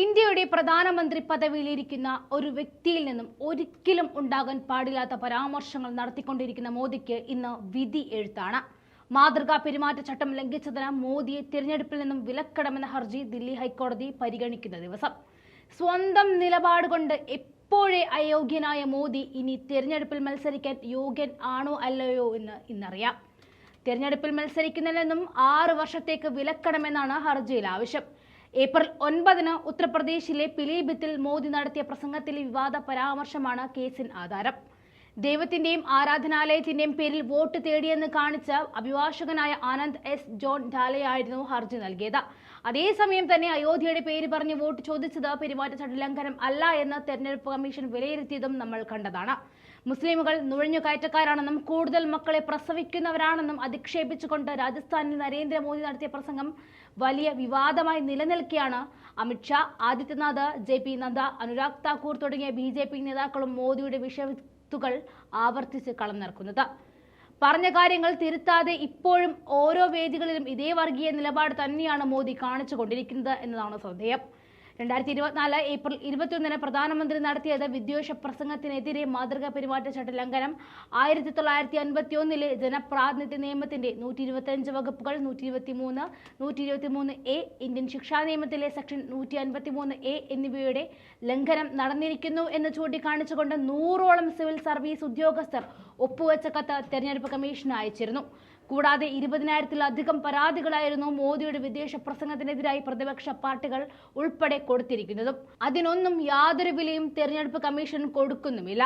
ഇന്ത്യയുടെ പ്രധാനമന്ത്രി പദവിയിലിരിക്കുന്ന ഒരു വ്യക്തിയിൽ നിന്നും ഒരിക്കലും ഉണ്ടാകാൻ പാടില്ലാത്ത പരാമർശങ്ങൾ നടത്തിക്കൊണ്ടിരിക്കുന്ന മോദിക്ക് ഇന്ന് വിധി എഴുത്താണ്. മാതൃകാ പെരുമാറ്റച്ചട്ടം ലംഘിച്ചതിന് മോദിയെ തിരഞ്ഞെടുപ്പിൽ നിന്നും വിലക്കടമെന്ന ഹർജി ദില്ലി ഹൈക്കോടതി പരിഗണിക്കുന്ന ദിവസം. സ്വന്തം നിലപാട് കൊണ്ട് എപ്പോഴേ അയോഗ്യനായ മോദി ഇനി തിരഞ്ഞെടുപ്പിൽ മത്സരിക്കാൻ യോഗ്യൻ ആണോ അല്ലയോ എന്ന് ഇന്നറിയാം. തിരഞ്ഞെടുപ്പിൽ മത്സരിക്കുന്നതിൽ നിന്നും ആറ് വർഷത്തേക്ക് വിലക്കണമെന്നാണ് ഹർജിയിൽ ആവശ്യം. ഏപ്രിൽ ഒൻപതിന് ഉത്തർപ്രദേശിലെ പിലീഭിത്തിൽ മോദി നടത്തിയ പ്രസംഗത്തിലെ വിവാദ പരാമർശമാണ് കേസിന് ആധാരം. ദൈവത്തിന്റെയും ആരാധനാലയത്തിന്റെയും പേരിൽ വോട്ട് തേടിയെന്ന് കാണിച്ച അഭിഭാഷകനായ ആനന്ദ് എസ് ജോൺ ഡാലയായിരുന്നു ഹർജി നൽകിയത്. അതേസമയം തന്നെ അയോധ്യയുടെ പേര് പറഞ്ഞ് വോട്ട് ചോദിച്ചത് പെരുമാറ്റച്ചട്ട ലംഘനം അല്ല എന്ന് തെരഞ്ഞെടുപ്പ് കമ്മീഷൻ വിലയിരുത്തിയതും നമ്മൾ കണ്ടതാണ്. മുസ്ലിമുകൾ നുഴഞ്ഞുകയറ്റക്കാരാണെന്നും കൂടുതൽ മക്കളെ പ്രസവിക്കുന്നവരാണെന്നും അധിക്ഷേപിച്ചുകൊണ്ട് രാജസ്ഥാനിൽ നരേന്ദ്രമോദി നടത്തിയ പ്രസംഗം വലിയ വിവാദമായി നിലനിൽക്കെയാണ്. അമിത്ഷാ ആദിത്യനാഥ് ജെ പി നദ്ദ അനുരാഗ് താക്കൂർ തുടങ്ങിയ ബി നേതാക്കളും മോദിയുടെ വിഷയത്തുകൾ ആവർത്തിച്ച് കളന്നിറക്കുന്നത് പറഞ്ഞ കാര്യങ്ങൾ തിരുത്താതെ ഇപ്പോഴും ഓരോ വേദികളിലും ഇതേ വർഗീയ നിലപാട് തന്നെയാണ് മോദി കാണിച്ചുകൊണ്ടിരിക്കുന്നത് എന്നതാണ് ശ്രദ്ധേയം. രണ്ടായിരത്തി ഇരുപത്തിനാല് ഏപ്രിൽ ഇരുപത്തിയൊന്നിന് പ്രധാനമന്ത്രി നടത്തിയത് വിദ്വേഷ പ്രസംഗത്തിനെതിരെ മാതൃകാ പെരുമാറ്റച്ചട്ട ലംഘനം. ആയിരത്തി തൊള്ളായിരത്തി അൻപത്തി ഒന്നിലെ ജനപ്രാതിനിധ്യ നിയമത്തിന്റെ നൂറ്റി ഇരുപത്തിയഞ്ച് വകുപ്പുകൾ നൂറ്റി ഇരുപത്തി മൂന്ന് നൂറ്റി ഇരുപത്തി മൂന്ന് എ ഇന്ത്യൻ ശിക്ഷാ നിയമത്തിലെ സെക്ഷൻ നൂറ്റി അൻപത്തി മൂന്ന് എ എന്നിവയുടെ ലംഘനം നടന്നിരിക്കുന്നു എന്ന് ചൂണ്ടിക്കാണിച്ചുകൊണ്ട് നൂറോളം സിവിൽ സർവീസ് ഉദ്യോഗസ്ഥർ ഒപ്പുവെച്ച കത്ത് തെരഞ്ഞെടുപ്പ് കമ്മീഷന് അയച്ചിരുന്നു. കൂടാതെ ഇരുപതിനായിരത്തിലധികം പരാതികളായിരുന്നു മോദിയുടെ വിദേശ പ്രസംഗത്തിനെതിരായി പ്രതിപക്ഷ പാർട്ടികൾ ഉൾപ്പെടെ കൊടുത്തിരിക്കുന്നതും. അതിനൊന്നും യാതൊരു വിലയും തെരഞ്ഞെടുപ്പ് കമ്മീഷൻ കൊടുക്കുന്നുമില്ല.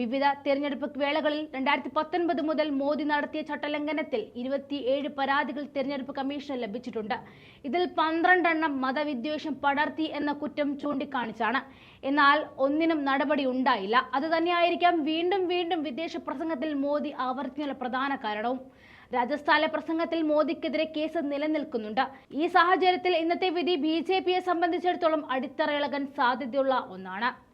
വിവിധ തെരഞ്ഞെടുപ്പ് വേളകളിൽ രണ്ടായിരത്തി പത്തൊൻപത് മുതൽ മോദി നടത്തിയ ചട്ടലംഘനത്തിൽ ഇരുപത്തിയേഴ് പരാതികൾ തെരഞ്ഞെടുപ്പ് കമ്മീഷന് ലഭിച്ചിട്ടുണ്ട്. ഇതിൽ പന്ത്രണ്ടെണ്ണം മതവിദ്വേഷം പടർത്തി എന്ന കുറ്റം ചൂണ്ടിക്കാണിച്ചാണ്. എന്നാൽ ഒന്നിനും നടപടി ഉണ്ടായില്ല. അത് വീണ്ടും വീണ്ടും വിദേശ പ്രസംഗത്തിൽ മോദി ആവർത്തിക്കുന്ന പ്രധാന കാരണവും. രാജസ്ഥാനിലെ പ്രസംഗത്തിൽ മോദിക്കെതിരെ കേസ് നിലനിൽക്കുന്നുണ്ട്. ഈ സാഹചര്യത്തിൽ ഇന്നത്തെ വിധി ബി ജെ പിയെ സംബന്ധിച്ചിടത്തോളം അടിത്തറയിളകാൻ സാധ്യതയുള്ള ഒന്നാണ്.